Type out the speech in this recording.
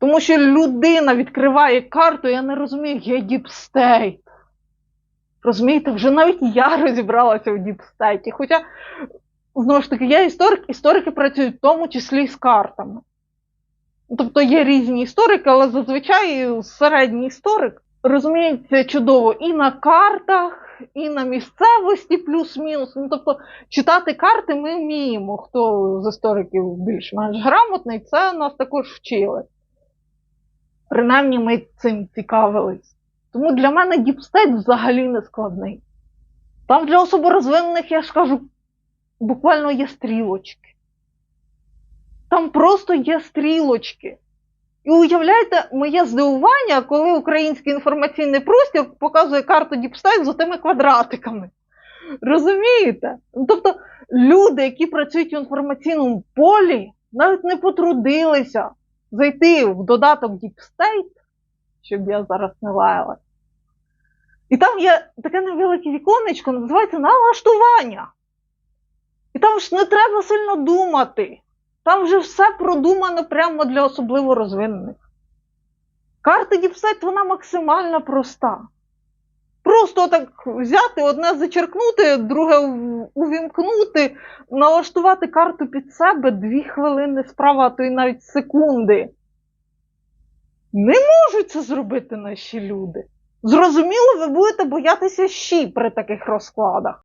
Тому що людина відкриває карту, я не розумію, є діпстейт. Розумієте, вже навіть я розібралася в діпстейті. Хоча, знову ж таки, я історик, історики працюють в тому числі з картами. Тобто є різні історики, але зазвичай середній історик розуміється чудово і на картах, і на місцевості плюс-мінус. Ну, тобто читати карти ми вміємо. Хто з істориків більш-менш грамотний, це нас також вчили. Принаймні ми цим цікавились. Тому для мене діпстейт взагалі не складний. Там для особо розвинених, я ж кажу, буквально є стрілочки. Там просто є стрілочки. І уявляєте, моє здивування, коли український інформаційний простір показує карту Діпстейт з тими квадратиками. Розумієте? Ну, Тобто люди, які працюють в інформаційному полі, навіть не потрудилися зайти в додаток Deep State, щоб я зараз не лаяла. І там є таке невелике віконечко, називається налаштування. І там ж не треба сильно думати. Там вже все продумано прямо для особливо розвинених. Карта Діпсайт вона максимально проста. Просто так взяти, одне зачеркнути, друге увімкнути, налаштувати карту під себе дві хвилини справа, а то й навіть секунди. Не можуть це зробити наші люди. Зрозуміло, ви будете боятися щі при таких розкладах.